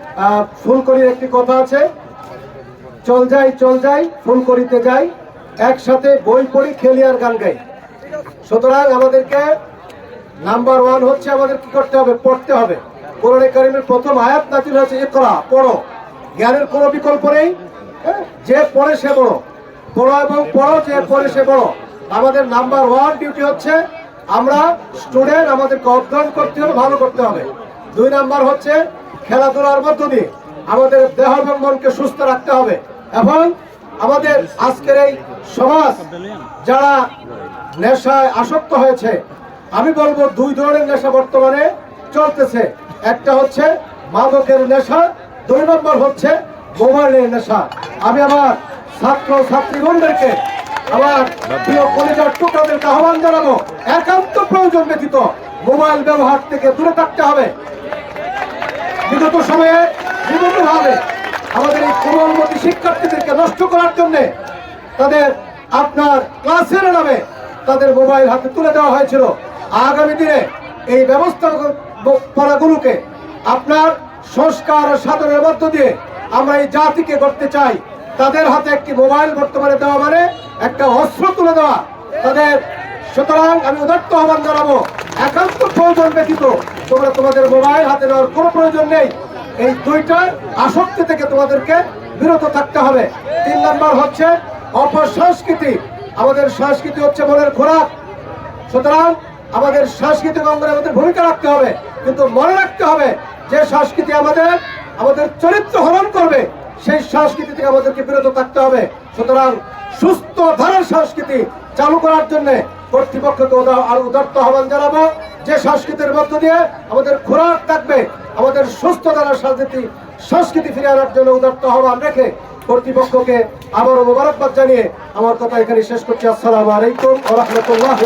আহ, ফুলকড়ির একটি কথা আছে। চল যাই চল যাই ফুল করিতে যাই একসাথে বই পড়ি খেলি আর গান গাই। সুতরাং আমাদেরকে নাম্বার ওয়ান হচ্ছে আমাদের কি করতে হবে পড়তে হবে। কোরআনে কারিমের প্রথম আয়াত নাজিল হচ্ছে ইকরা পড়ো। জ্ঞানের কোনো বিকল্প নেই হ্যাঁ? যে পড়ে সে বড় পড়ো এবং পড়ো যে পড়ে সে বড় আমাদের নাম্বার ওয়ান ডিউটি হচ্ছে আমরা স্টুডেন্ট আমাদেরকে অধ্যয়ন করতে হবে ভালো করতে হবে। দুই নাম্বার হচ্ছে খেলাধুলার মধ্য দিয়ে আমাদের দেহ এবং মনকে সুস্থ রাখতে হবে। এবং আমাদের আজকের এই সমাজ যারা নেশায় আসক্ত হয়েছে, আমি বলব দুই ধরনের নেশা বর্তমানে চলতেছে। একটা হচ্ছে মাদকের নেশা, দুই নম্বর হচ্ছে মোবাইলের নেশা। আমি আমার ছাত্র ছাত্রীগণদেরকে আমার প্রিয় কলেজের টুকরাদেরকে আহ্বান জানাব, একান্ত প্রয়োজন ব্যতীত মোবাইল ব্যবহার থেকে দূরে থাকতে হবে। বিগত সময়ে বিভিন্নভাবে আমাদের এই কোমলমতি শিক্ষার্থীদেরকে নষ্ট করার জন্য তাদের আপনার ক্লাসের নামে তাদের মোবাইল হাতে তুলে দেওয়া হয়েছিল। আগামী দিনে এই ব্যবস্থা পড়াগুলোকে আপনার সংস্কার ও সাধনের মধ্য দিয়ে আমরা এই জাতিকে করতে চাই। তাদের হাতে একটি মোবাইল বর্তমানে দেওয়া মানে একটা অস্ত্র তুলে দেওয়া। তাদের, সুতরাং আমি উদাত্ত আহ্বান জানাব একান্ত প্রয়োজন ব্যতীত তোমরা তোমাদের মোবাইল হাতে নেওয়ার কোনো প্রয়োজন নেই। এই দুইটা আসক্তি থেকে তোমাদেরকে বিরত থাকতে হবে। তিন নম্বর হচ্ছে অপসংস্কৃতি। আমাদের সংস্কৃতি হচ্ছে মনের খোরাক। সুতরাং আমাদের সাংস্কৃতিক অঙ্গনে আমাদের ভূমিকা রাখতে হবে। কিন্তু মনে রাখতে হবে যে সংস্কৃতি আমাদের আমাদের চরিত্র হরণ করবে। সেই সংস্কৃতি থেকে আমাদেরকে বিরত থাকতে হবে। সুতরাং সুস্থ ধারার সংস্কৃতি চালু করার জন্য কর্তৃপক্ষকে আর উদার্ত আহ্বান জানাব, যে সংস্কৃতির মধ্য দিয়ে আমাদের খোরাক থাকবে, আমাদের সুস্থ দ্বারা সংস্কৃতি সংস্কৃতি ফিরে আনার জন্য উদার্ত আহ্বান রেখে কর্তৃপক্ষকে আবারও মোবারকবাদ জানিয়ে আমার কথা এখানে শেষ করছি। আসসালামু আলাইকুম রহমতুল্লাহ